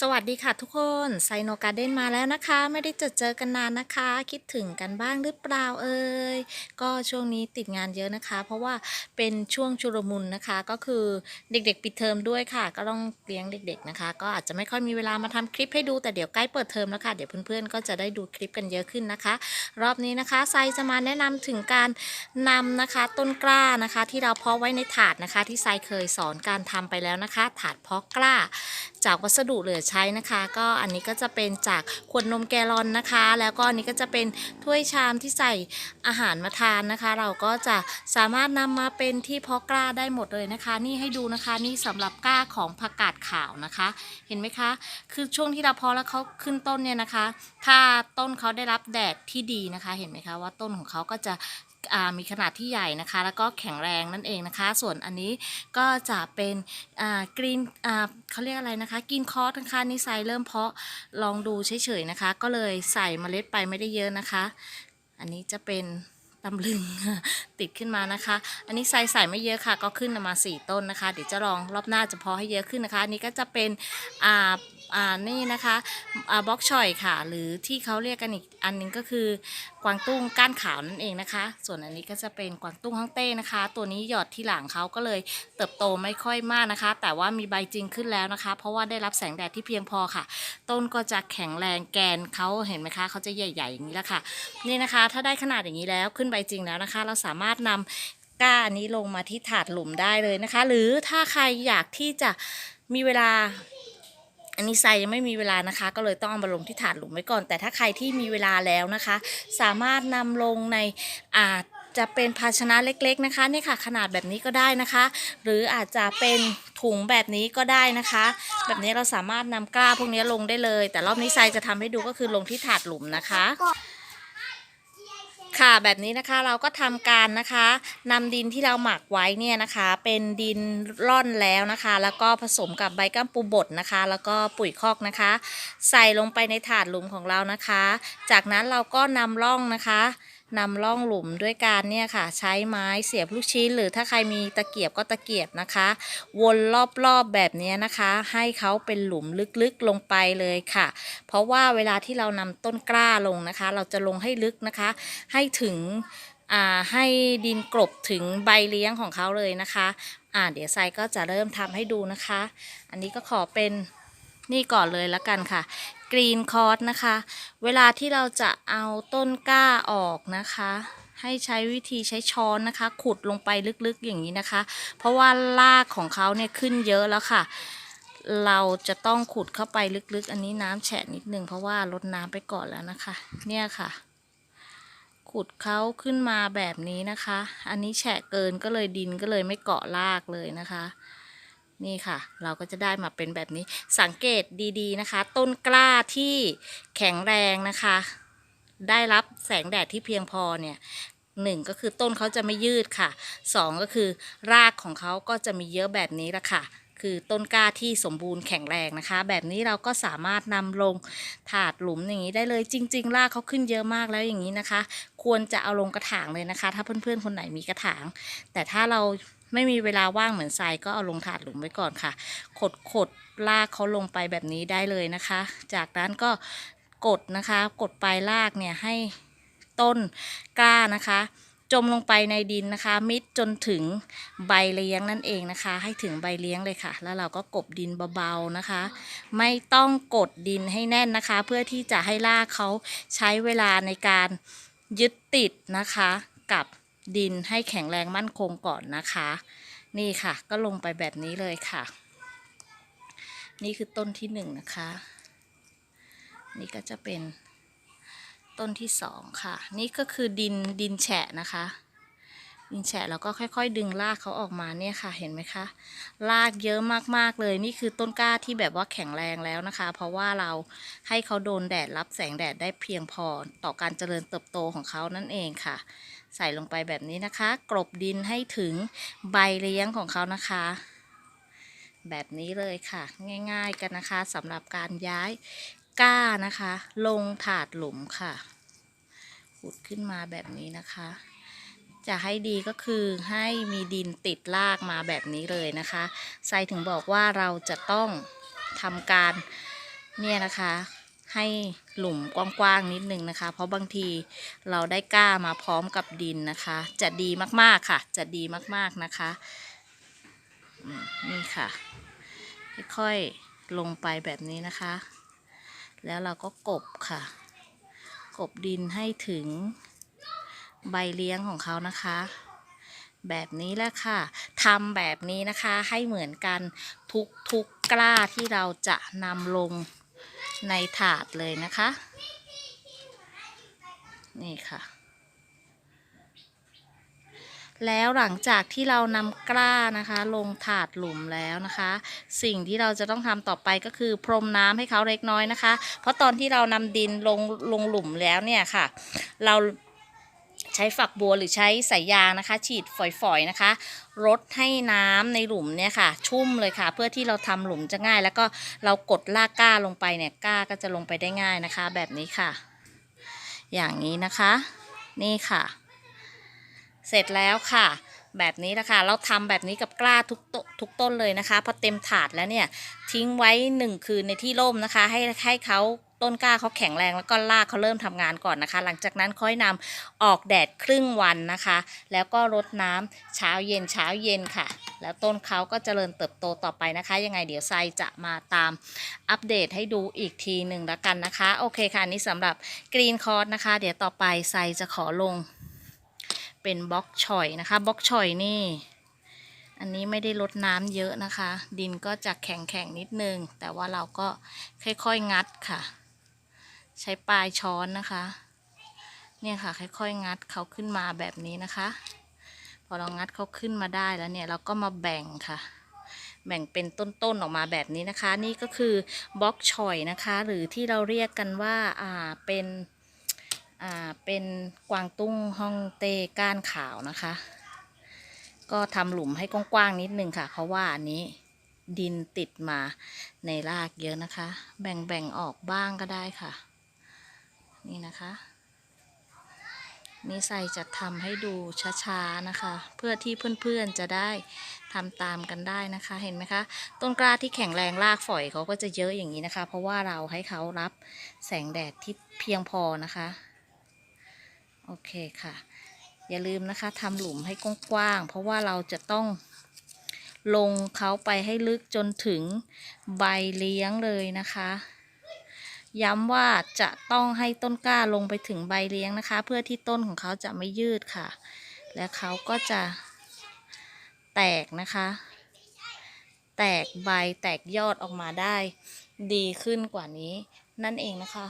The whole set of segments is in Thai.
สวัสดีค่ะทุกคนไซโนการ์เด้นมาแล้วนะคะ ไม่ได้เจอเจอกันนานนะคะ คิดถึงกันบ้างหรือเปล่าเอ่ยก็ช่วงนี้ติดงานเยอะนะคะ เพราะว่าเป็นช่วงชุลมุนนะคะ ก็คือเด็ก ๆ ปิดเทอมด้วยค่ะ ก็ต้องเลี้ยงเด็ก ๆนะคะ ก็อาจจะไม่ค่อยมีเวลามาทำคลิปให้ดูแต่เดี๋ยวใกล้เปิดเทอมแล้วค่ะเดี๋ยวเพื่อนๆก็จะได้ดูคลิปกันเยอะขึ้นนะคะ รอบนี้นะคะไซจะมาแนะนำถึงการนำนะคะ ต้นกล้านะคะ ที่เราเพาะไว้ในถาดนะคะ ที่ไซเคยสอนการทำไปแล้วนะคะ ถาดเพาะกล้า จากวัสดุเหลือใช้นะคะ ก็อันนี้ก็จะเป็นจากขวดนมแกลลอนนะคะ แล้วก็อันนี้ก็จะเป็นถ้วยชามที่ใส่อาหารมาทานนะคะ เราก็จะสามารถนำมาเป็นที่เพาะกล้าได้หมดเลยนะคะ นี่ให้ดูนะคะนี่สำหรับกล้าของผักกาดขาวนะคะ เห็นไหมคะ คือช่วงที่เราเพาะแล้วเขาขึ้นต้นเนี่ยนะคะ ถ้าต้นเขาได้รับแดดที่ดีนะคะ เห็นไหมคะว่าต้นของเขาก็จะ มีขนาดที่ใหญ่นะคะ แล้วก็แข็งแรงนั่นเองนะคะ ส่วนอันนี้ก็จะเป็นกรีนเขาเรียกอะไรนะคะกรีนคอร์สนะคะนี่ไซเริ่มเพาะลองดูเฉยๆนะคะ ก็เลยใส่เมล็ดไปไม่ได้เยอะนะคะ อันนี้จะเป็นตำลึงติดขึ้นมานะคะ อันนี้ใส่ใส่ไม่เยอะค่ะ ก็ขึ้นมา 4 ต้นนะคะ เดี๋ยวจะลองรอบหน้าจะพาะให้เยอะขึ้นนะคะ อันนี้ก็จะเป็นอ่า นี่นะคะอ่าบล็อกชอยค่ะ หรือที่เขาเรียกกันอีกอันหนึงก็คือกวางตุ้งก้านขาวนั่นเองนะคะ ส่วนอันนี้ก็จะเป็นกวางตุ้งฮ่องเต้นะคะ ตัวนี้หยอดที่หลังเขาก็เลยเติบโตไม่ค่อยมากนะคะ แต่ว่ามีใบจริงขึ้นแล้วนะคะ เพราะว่าได้รับแสงแดดที่เพียงพอค่ะ ต้นก็จะแข็งแรงแกนเขาเห็นไหมคะเขาจะใหญ่ ๆ อย่างนี้แหละค่ะ นี่นะคะ ถ้าได้ขนาดอย่างนี้แล้วขึ้นใบจริงแล้วนะคะ เราสามารถนำก้าอันนี้ลงมาที่ถาดหลุมได้เลยนะคะ หรือถ้าใครอยากที่จะมีเวลา อันนี้ไซยังไม่มีเวลานะคะ ก็เลยต้องเอามาลงที่ถาดหลุมไว้ก่อน แต่ถ้าใครที่มีเวลาแล้วนะคะ สามารถนำลงในอาจจะเป็นภาชนะเล็กๆนะคะนี่ค่ะขนาดแบบนี้ก็ได้นะคะ หรืออาจจะเป็นถุงแบบนี้ก็ได้นะคะ แบบนี้เราสามารถนำกล้าพวกนี้ลงได้เลย แต่รอบนี้ไซจะทำให้ดูก็คือลงที่ถาดหลุมนะคะ ค่ะแบบนี้นะคะเราก็ทำการนะคะนำดินที่เราหมักไว้เนี่ยนะคะ เป็นดินร่อนแล้วนะคะ แล้วก็ผสมกับใบก้ามปูบดนะคะ แล้วก็ปุ๋ยคอกนะคะ ใส่ลงไปในถาดหลุมของเรานะคะ จากนั้นเราก็นำร่องนะคะ นำร่องหลุมด้วยการเนี่ยค่ะ ใช้ไม้เสียบลูกชิ้น หรือถ้าใครมีตะเกียบก็ตะเกียบนะคะ วนรอบๆแบบนี้นะคะ ให้เขาเป็นหลุมลึกๆลงไปเลยค่ะ เพราะว่าเวลาที่เรานำต้นกล้าลงนะคะ เราจะลงให้ลึกนะคะ ให้ถึงอ่าให้ดินกลบถึงใบเลี้ยงของเขาเลยนะคะ อ่าเดี๋ยวไซก็จะเริ่มทำให้ดูนะคะ อันนี้ก็ขอเป็น นี่ก่อนเลยละกันค่ะกรีนคอร์สนะคะ เวลาที่เราจะเอาต้นกล้าออกนะคะ ให้ใช้วิธีใช้ช้อนนะคะ ขุดลงไปลึกๆอย่างนี้นะคะ เพราะว่ารากของเขาเนี่ยขึ้นเยอะแล้วค่ะ เราจะต้องขุดเข้าไปลึกๆ อันนี้น้ำแฉะนิดนึงเพราะว่าลดน้ำไปก่อนแล้วนะคะ เนี่ยค่ะ ขุดเขาขึ้นมาแบบนี้นะคะ อันนี้แฉะเกินก็เลยดินก็เลยไม่เกาะรากเลยนะคะ นี่ค่ะ เราก็จะได้มาเป็นแบบนี้สังเกตดีๆนะคะ ต้นกล้าที่แข็งแรงนะคะ ได้รับแสงแดดที่เพียงพอเนี่ยหนึ่งก็คือต้นเขาจะไม่ยืดค่ะสองก็คือรากของเขาก็จะมีเยอะแบบนี้ละค่ะ คือต้นกล้าที่สมบูรณ์แข็งแรงนะคะ แบบนี้เราก็สามารถนำลงถาดหลุมอย่างนี้ได้เลยจริง ๆ รากเขาขึ้นเยอะมากแล้วอย่างนี้นะคะ ควรจะเอาลงกระถางเลยนะคะ ถ้าเพื่อนๆคนไหนมีกระถาง แต่ถ้าเราไม่มีเวลาว่างเหมือนทรายก็เอาลงถาดหลุมไว้ก่อนค่ะ ขดขดลากเขาลงไปแบบนี้ได้เลยนะคะ จากนั้นก็กดนะคะ กดปลายลากเนี่ยให้ต้นกล้านะคะ จมลงไปในดินนะคะ มิดจนถึงใบเลี้ยงนั่นเองนะคะ ให้ถึงใบเลี้ยงเลยค่ะ แล้วเราก็กบดินเบาๆนะคะ ไม่ต้องกดดินให้แน่นนะคะ เพื่อที่จะให้รากเขาใช้เวลาในการยึดติดนะคะกับ ดินให้แข็งแรงมั่นคงก่อนนะคะ นี่ค่ะ ก็ลงไปแบบนี้เลยค่ะ นี่คือต้นที่หนึ่งนะคะ นี่ก็จะเป็นต้นที่สองค่ะ นี่ก็คือดินดินแฉะนะคะ ดินแฉะแล้วก็ค่อย ๆ ดึงรากเขาออกมาเนี่ยค่ะ เห็นไหมคะรากเยอะมากๆเลย นี่คือต้นกล้าที่แบบว่าแข็งแรงแล้วนะคะ เพราะว่าเราให้เขาโดนแดดรับแสงแดดได้เพียงพอต่อการเจริญเติบโตของเขานั่นเองค่ะ ใส่ลงไปแบบนี้นะคะกลบดินให้ถึงใบเลี้ยงของเขานะคะ แบบนี้เลยค่ะ ง่าย ๆกันนะคะสำหรับการย้ายก้านะคะ ลงถาดหลุมค่ะขุดขึ้นมาแบบนี้นะคะ จะให้ดีก็คือให้มีดินติดรากมาแบบนี้เลยนะคะไซถึงบอกว่าเราจะต้องทำการเนี่ยนะคะให้หลุมกว้างๆนิดนึงนะคะ เพราะบางทีเราได้กล้ามาพร้อมกับดินนะคะ จะดีมากๆค่ะ จะดีมากๆนะคะนี่ค่ะ ค่อยๆลงไปแบบนี้นะคะ แล้วเราก็กบค่ะ กบดินให้ถึง ใบเลี้ยงของเขานะคะ แบบนี้แหละค่ะทำแบบนี้นะคะให้เหมือนกันทุกทุกกล้าที่เราจะนำลงในถาดเลยนะคะ นี่ค่ะ แล้วหลังจากที่เรานำกล้านะคะ ลงถาดหลุมแล้วนะคะ สิ่งที่เราจะต้องทำต่อไปก็คือพรมน้ำให้เขาเล็กน้อยนะคะ เพราะตอนที่เรานำดินลงลงหลุมแล้วเนี่ยค่ะ เรา ใช้ฝักบัวหรือใช้สายยางนะคะ ฉีดฝอยๆนะคะรดให้น้ำในหลุมเนี่ยค่ะ ชุ่มเลยค่ะ เพื่อที่เราทำหลุมจะง่าย แล้วก็เรากดลากก้าลงไปเนี่ยก้าก็จะลงไปได้ง่ายนะคะ แบบนี้ค่ะ อย่างนี้นะคะ นี่ค่ะ เสร็จแล้วค่ะแบบนี้นะคะเราทำแบบนี้กับกล้าทุกตทุกต้นเลยนะคะพอเต็มถาดแล้วเนี่ยทิ้งไว้หนึ่งคืนในที่ร่มนะคะ ให้ให้เขา ต้นกล้าเขาแข็งแรงแล้วก็รากเขาเริ่มทำงานก่อนนะคะ หลังจากนั้นค่อยนำออกแดดครึ่งวันนะคะ แล้วก็รดน้ำเช้าเย็นเช้าเย็นค่ะ แล้วต้นเขาก็เจริญเติบโตต่อไปนะคะ ยังไงเดี๋ยวไซจะมาตามอัปเดตให้ดูอีกทีหนึ่งล้วกันนะคะ โอเคค่ะนนี้สำหรับกรีนคอร์สนะคะ เดี๋ยวต่อไปไซจะขอลงเป็นบล็อกชอยนะคะบล็อกชอยนี่ อันนี้ไม่ได้ลดน้ำเยอะนะคะ ดินก็จะแข็งแข็งนิดนึง แต่ว่าเราก็ค่อยๆ งัดค่ะ ใช้ปลายช้อนนะคะ เนี่ยค่ะ ค่อยๆ งัดเขาขึ้นมาแบบนี้นะคะ พอเรางัดเขาขึ้นมาได้แล้วเนี่ยเราก็มาแบ่งค่ะ แบ่งเป็นต้นๆออกมาแบบนี้นะคะ นี่ก็คือบล็อกชอยนะคะ หรือที่เราเรียกกันว่าอ่าเป็นอ่าเป็นกวางตุ้งฮ่องเต้ก้านขาวนะคะ ก็ทำหลุมให้กว้างๆนิดนึงค่ะ เพราะว่าอันนี้ดินติดมาในรากเยอะนะคะ แบ่งๆออกบ้างก็ได้ค่ะ นี่นะคะนี่ใส่จะทำให้ดูช้าๆนะคะ เพื่อที่เพื่อนๆจะได้ทำตามกันได้นะคะเห็นไหมคะ ต้นกล้าที่แข็งแรงรากฝอยเขาก็จะเยอะอย่างนี้นะคะ เพราะว่าเราให้เขารับแสงแดดที่เพียงพอนะคะโอเคค่ะ อย่าลืมนะคะทำหลุมให้กว้างๆเพราะว่าเราจะต้องลงเขาไปให้ลึกจนถึงใบเลี้ยงเลยนะคะ ย้ำว่าจะต้องให้ต้นกล้าลงไปถึงใบเลี้ยงนะคะ เพื่อที่ต้นของเขาจะไม่ยืดค่ะ และเขาก็จะแตกนะคะ แตกใบแตกยอดออกมาได้ ดีขึ้นกว่านี้ นั่นเองนะคะ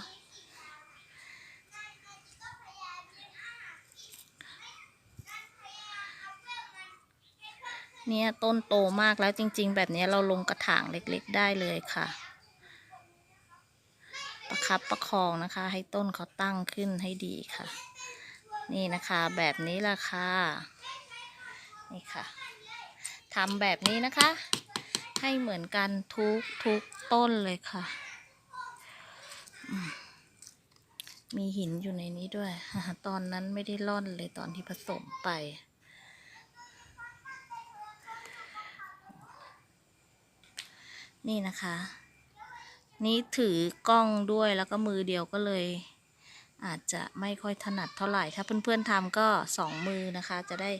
เนี่ยต้นโตมากแล้วจริง ๆ แบบนี้เราลงกระถางเล็กๆได้เลยค่ะ ประคับประคองนะคะ ให้ต้นเขาตั้งขึ้นให้ดีค่ะ นี่นะคะแบบนี้ละค่ะนี่ค่ะทำแบบนี้นะคะ ให้เหมือนกันทุกทุกต้นเลยค่ะมมีหินอยู่ในนี้ด้วย ตอนนั้นไม่ได้ร่อนเลยตอนที่ผสมไปนี่นะคะ นี่ถือกล้องด้วยแล้วก็มือเดียวก็เลย อาจจะไม่ค่อยถนัดเท่าไหร่ ถ้าเพื่อนๆทำก็สองมือนะคะ จะได้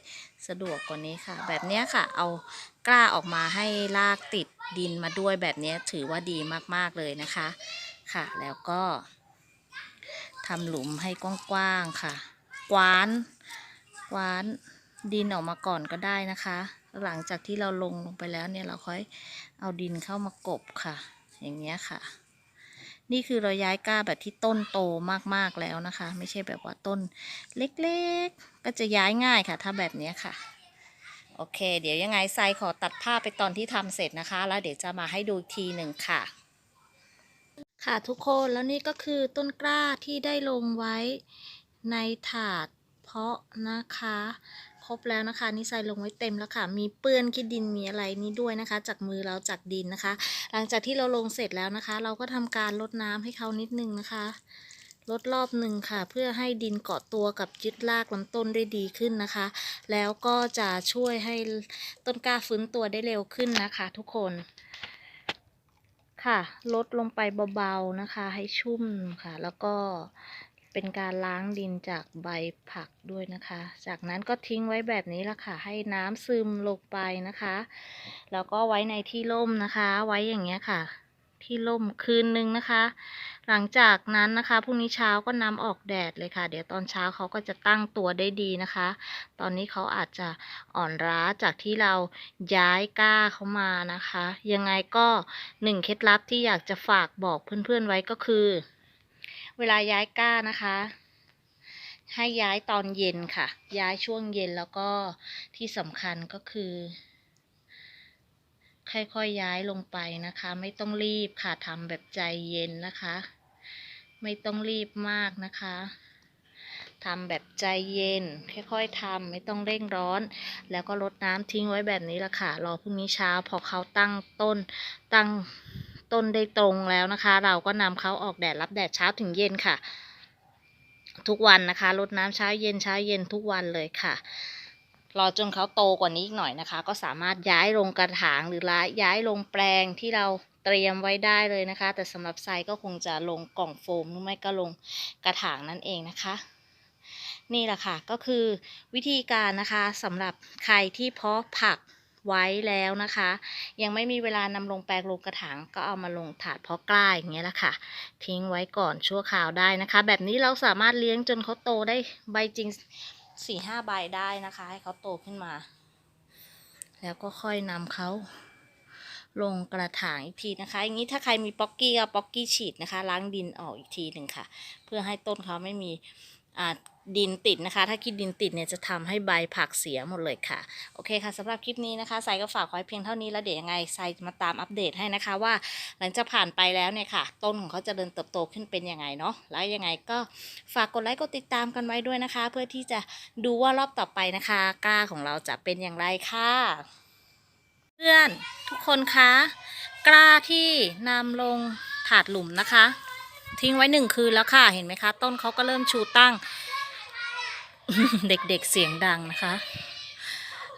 สะดวกกว่านี้ค่ะ แบบนี้ค่ะ เอากล้าออกมาให้ลากติดดินมาด้วยแบบนี้ถือว่าดีมากๆเลยนะคะค่ะ แล้วก็ทำหลุมให้กว้างๆค่ะ กวานกวานดินออกมาก่อนก็ได้นะคะ หลังจากที่เราลงลงไปแล้วเนี่ยเราค่อยเอาดินเข้ามากบค่ะ อย่างเงี้ยค่ะ นี่คือเราย้ายกล้าแบบที่ต้นโตมากๆแล้วนะคะ ไม่ใช่แบบว่าต้นเล็กๆ ก็จะย้ายง่ายค่ะ ถ้าแบบเนี้ยค่ะ โอเค เดี๋ยวยังไงไซขอตัดภาพไปตอนที่ทำเสร็จนะคะ แล้วเดี๋ยวจะมาให้ดูอีกทีหนึ่งค่ะ ค่ะทุกคนแล้วนี่ก็คือต้นกล้าที่ได้ลงไว้ในถาดเพาะนะคะ ครบแล้วนะคะ นี่ใส่ลงไว้เต็มแล้วค่ะ มีเปื้อนขี้ดินมีอะไรนี้ด้วยนะคะ จากมือเราจากดินนะคะ หลังจากที่เราลงเสร็จแล้วนะคะ เราก็ทำการลดน้ำให้เขานิดนึงนะคะลดรอบหนึ่งค่ะ เพื่อให้ดินเกาะตัวกับยึดรากลำต้นได้ดีขึ้นนะคะ แล้วก็จะช่วยให้ต้นกล้าฟื้นตัวได้เร็วขึ้นนะคะ ทุกคนค่ะลดลงไปเบาๆนะคะ ให้ชุ่มค่ะ แล้วก็ เป็นการล้างดินจากใบผักด้วยนะคะ จากนั้นก็ทิ้งไว้แบบนี้ละค่ะ ให้น้ำซึมลงไปนะคะ แล้วก็ไว้ในที่ร่มนะคะ ไว้อย่างเงี้ยค่ะ ที่ร่มคืนนึงนะคะ หลังจากนั้นนะคะพรุ่งนี้เช้าก็นำออกแดดเลยค่ะ เดี๋ยวตอนเช้าเขาก็จะตั้งตัวได้ดีนะคะ ตอนนี้เขาอาจจะอ่อนล้าจากที่เราย้ายก้าเขามานะคะ ยังไงก็หนึ่งเคล็ดลับที่อยากจะฝากบอกเพื่อนๆไว้ก็คือ เวลาย้ายก้านะคะ ให้ย้ายตอนเย็นค่ะ ย้ายช่วงเย็นแล้วก็ที่สำคัญก็คือ ค่อยๆย้ายลงไปนะคะ ไม่ต้องรีบค่ะทำแบบใจเย็นนะคะ ไม่ต้องรีบมากนะคะทำแบบใจเย็น ค่อยๆทำไม่ต้องเร่งร้อน แล้วก็ลดน้ำทิ้งไว้แบบนี้ละค่ะ รอพรุ่งนี้เช้าพอเขาตั้งต้นตั้ง ต้นได้ตรงแล้วนะคะ เราก็นำเขาออกแดดรับแดดเช้าถึงเย็นค่ะ ทุกวันนะคะลดน้ำเช้าเย็นเช้าเย็นทุกวันเลยค่ะรอจนเขาโตกว่านี้อีกหน่อยนะคะ ก็สามารถย้ายลงกระถางหรือย้ายลงแปลงที่เราเตรียมไว้ได้เลยนะคะ แต่สำหรับไซก็คงจะลงกล่องโฟมหรือไม่ก็ลงกระถางนั่นเองนะคะ นี่แหละค่ะก็คือวิธีการนะคะสำหรับใครที่เพาะผัก ไว้แล้วนะคะ ยังไม่มีเวลานำลงแปลงลงกระถางก็เอามาลงถาดเพาะกล้าอย่างเงี้ยแหละค่ะ ทิ้งไว้ก่อนชั่วคราวได้นะคะ แบบนี้เราสามารถเลี้ยงจนเขาโตได้ใบจริงสี่ห้าใบได้นะคะ ให้เขาโตขึ้นมา แล้วก็ค่อยนำเขาลงกระถางอีกทีนะคะ อย่างนี้ถ้าใครมีป๊อกกี้ก็ป๊อกกี้ฉีดนะคะ ล้างดินออกอีกทีหนึ่งค่ะ เพื่อให้ต้นเขาไม่มี ดินติดนะคะ ถ้าคิดดินติดเนี่ยจะทำให้ใบผักเสียหมดเลยค่ะ โอเคค่ะสำหรับคลิปนี้นะคะไซก็ฝากไว้เพียงเท่านี้แล้วเดี๋ยวยังไงไซมาตามอัปเดตให้นะคะว่า หลังจากผ่านไปแล้วเนี่ยค่ะ ต้นของเขาจะเดินเติบโตขึ้นเป็นยังไงเนาะแล้วยังไงก็ฝากกดไลค์กดติดตามกันไว้ด้วยนะคะ เพื่อที่จะดูว่ารอบต่อไปนะคะกล้าของเราจะเป็นอย่างไรค่ะ เพื่อนทุกคนคะกล้าที่นำลงถาดหลุมนะคะ ทิ้งไว้หนึ่งคืนแล้วค่ะ เห็นไหมคะ ต้นเขาก็เริ่มชูตั้ง เด็กๆเสียงดังนะคะ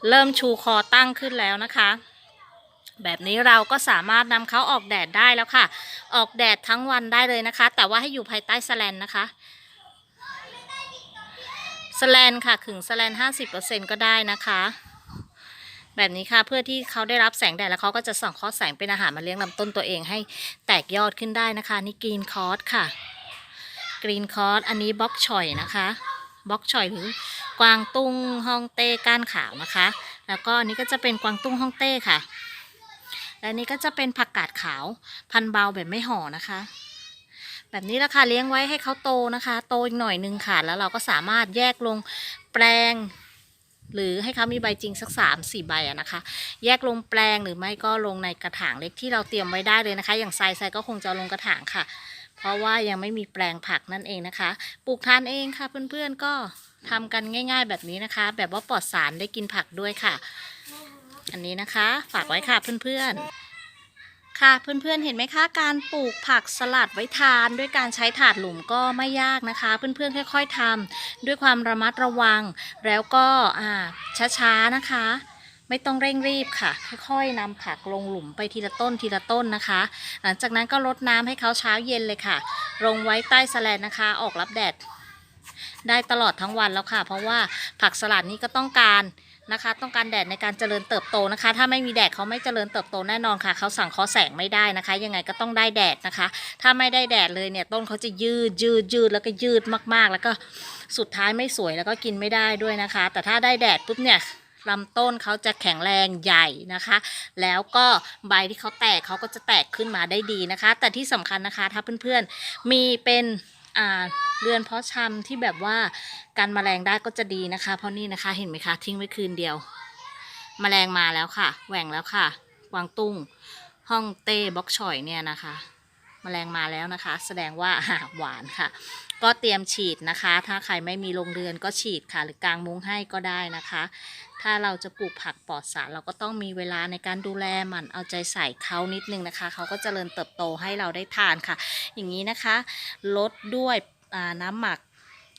เริ่มชูคอตั้งขึ้นแล้วนะคะ แบบนี้เราก็สามารถนำเขาออกแดดได้แล้วค่ะ ออกแดดทั้งวันได้เลยนะคะ แต่ว่าให้อยู่ภายใต้แสแลนนะคะสแลนค่ะขึงสแลนห้าสิบเปอร์เซ็นก็ได้นะคะ แบบนี้ค่ะเพื่อที่เขาได้รับแสงแดดแล้วเขาก็จะส่องข้อแสงเป็นอาหารมาเลี้ยงลำต้นตัวเองให้แตกยอดขึ้นได้นะคะนี่กรีนคอร์สค่ะกรีนคอร์สอันนี้บล็อกฉ่อยนะคะบล็อกฉ่อยหรือกวางตุ้งฮ่องเต้ก้านขาวนะคะ แล้วก็อันนี้ก็จะเป็นกวางตุ้งฮ่องเต้ค่ะ และนนี้ก็จะเป็นผักกาดขาวพันเบาแบบไม่ห่อนะคะ แบบนี้ละค่ะเลี้ยงไว้ให้เขาโตนะคะ โตอีกหน่อยนึงค่ะ แล้วเราก็สามารถแยกลงแปลง หรือให้เขามีใบจริงสักสามสี่ใบอะนะคะ แยกลงแปลงหรือไม่ก็ลงในกระถางเล็กที่เราเตรียมไว้ได้เลยนะคะ อย่างไซไซก็คงจะลงกระถางค่ะ เพราะว่ายังไม่มีแปลงผักนั่นเองนะคะ ปลูกทานเองค่ะเพื่อนๆก็ทำกันง่าย ๆ แบบนี้นะคะ แบบว่าปลอดสารได้กินผักด้วยค่ะ อันนี้นะคะ ฝากไว้ค่ะเพื่อนๆ ค่ะเพื่อนๆเห็นไหมคะการปลูกผักสลัดไว้ทานด้วยการใช้ถาดหลุมก็ไม่ยากนะคะ เพื่อนๆค่อย ๆทำด้วยความระมัดระวัง แล้วก็อ่าช้าๆนะคะ ไม่ต้องเร่งรีบค่ะ ค่อยๆนำผักลงหลุมไปทีละต้นทีละต้นนะคะ หลังจากนั้นก็รดน้ำให้เขาเช้าเย็นเลยค่ะลงไว้ใต้แสแลนนะคะ ออกรับแดดได้ตลอดทั้งวันแล้วค่ะ เพราะว่าผักสลัดนี้ก็ต้องการ นะคะ ต้องการแดดในการเจริญเติบโตนะคะ ถ้าไม่มีแดดเขาไม่เจริญเติบโตแน่นอนค่ะ เขาสั่งเคอแสงไม่ได้นะคะ ยังไงก็ต้องได้แดดนะคะ ถ้าไม่ได้แดดเลยเนี่ยต้นเขาจะยืดยืดยืดแล้วก็ยืดมากๆ แล้วก็สุดท้ายไม่สวยแล้วก็กินไม่ได้ด้วยนะคะ แต่ถ้าได้แดดปุ๊บเนี่ยลำต้นเขาจะแข็งแรงใหญ่นะคะ แล้วก็ใบที่เขาแตกเขาก็จะแตกขึ้นมาได้ดีนะคะ แต่ที่สำคัญนะคะ ถ้าเพื่อนๆมีเป็น เรือนเพาะชำที่แบบว่ากันแมลงได้ก็จะดีนะคะ เพราะนี่นะคะเห็นไหมคะ ทิ้งไว้คืนเดียวแมลงมาแล้วค่ะแหว่งแล้วค่ะกวางตุ้งห้องเต้บ็อกชอยเนี่ยนะคะแมลงมาแล้วนะคะ แสดงว่าหวานค่ะ ก็เตรียมฉีดนะคะ ถ้าใครไม่มีโรงเรือนก็ฉีดค่ะ หรือกลางมุ้งให้ก็ได้นะคะ ถ้าเราจะปลูกผักปลอดสารเราก็ต้องมีเวลาในการดูแลมันเอาใจใส่เขานิดนึงนะคะ เขาก็เจริญเติบโตให้เราได้ทานค่ะ อย่างนี้นะคะ ลดด้วยน้ำหมัก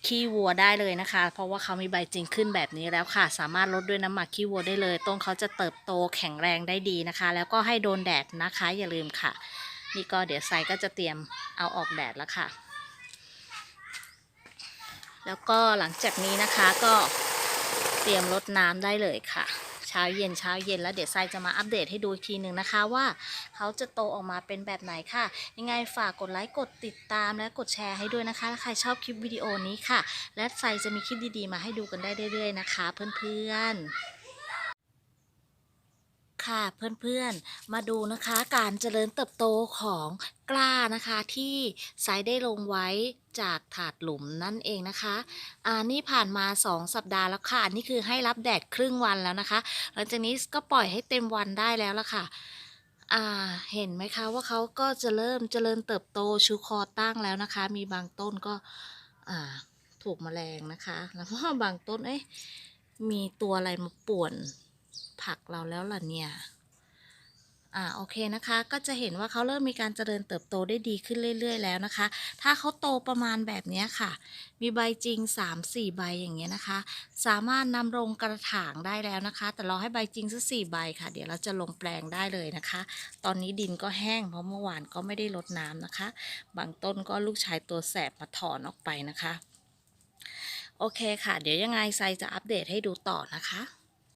ขี้วัวได้เลยนะคะ เพราะว่าเขามีใบจริงขึ้นแบบนี้แล้วค่ะ สามารถลดด้วยน้ำหมักขี้วัวได้เลย ต้นเขาจะเติบโตแข็งแรงได้ดีนะคะ แล้วก็ให้โดนแดดนะคะ อย่าลืมค่ะ นี่ก็เดี๋ยวไซก็จะเตรียมเอาออกแดดแล้วค่ะ แล้วก็หลังจากนี้นะคะก็ ตรียมรดน้ำได้เลยค่ะ เช้าเย็นเช้าเย็นแล้วเดี๋ยวไซจะมาอัปเดตให้ดูอีกทีหนึ่งนะคะว่า เขาจะโตออกมาเป็นแบบไหนค่ะ ยังไงฝากกดไลค์กดติดตามและกดแชร์ให้ด้วยนะคะถ้าใครชอบคลิปวิดีโอนี้ค่ะ และไซจะมีคลิปดีๆมาให้ดูกันได้เรื่อยๆนะคะ เพื่อนๆ ค่ะเพื่อนๆ มาดูนะคะการเจริญเติบโตของกล้านะคะที่ไซได้ลงไว้จากถาดหลุมนั่นเองนะคะ อ่านี่ผ่านมา 2 สัปดาห์แล้วค่ะ นี่คือให้รับแดดครึ่งวันแล้วนะคะ หลังจากนี้ก็ปล่อยให้เต็มวันได้แล้วละค่ะ อ่าเห็นไหมคะว่าเขาก็จะเริ่มเจริญเติบโตชูคอตั้งแล้วนะคะ มีบางต้นก็อ่าถูกแมลงนะคะ แล้วก็บางต้นเอ้ยมีตัวอะไรมาป่วน ผักเราแล้วล่ะเนี่ย อ่าโอเคนะคะ ก็จะเห็นว่าเขาเริ่มมีการเจริญเติบโตได้ดีขึ้นเรื่อย ๆ แล้วนะคะ ถ้าเขาโตประมาณแบบนี้ค่ะ มีใบจริง 3-4 ใบอย่างเงี้ยนะคะ สามารถนำลงกระถางได้แล้วนะคะ แต่รอให้ใบจริงสักสี่ใบค่ะ เดี๋ยวเราจะลงแปลงได้เลยนะคะ ตอนนี้ดินก็แห้งเพราะเมื่อวานก็ไม่ได้รดน้ำนะคะ บางต้นก็ลูกชายตัวแสบมาถอนออกไปนะคะโอเคค่ะ เดี๋ยวยังไงไซจะอัปเดตให้ดูต่อนะคะ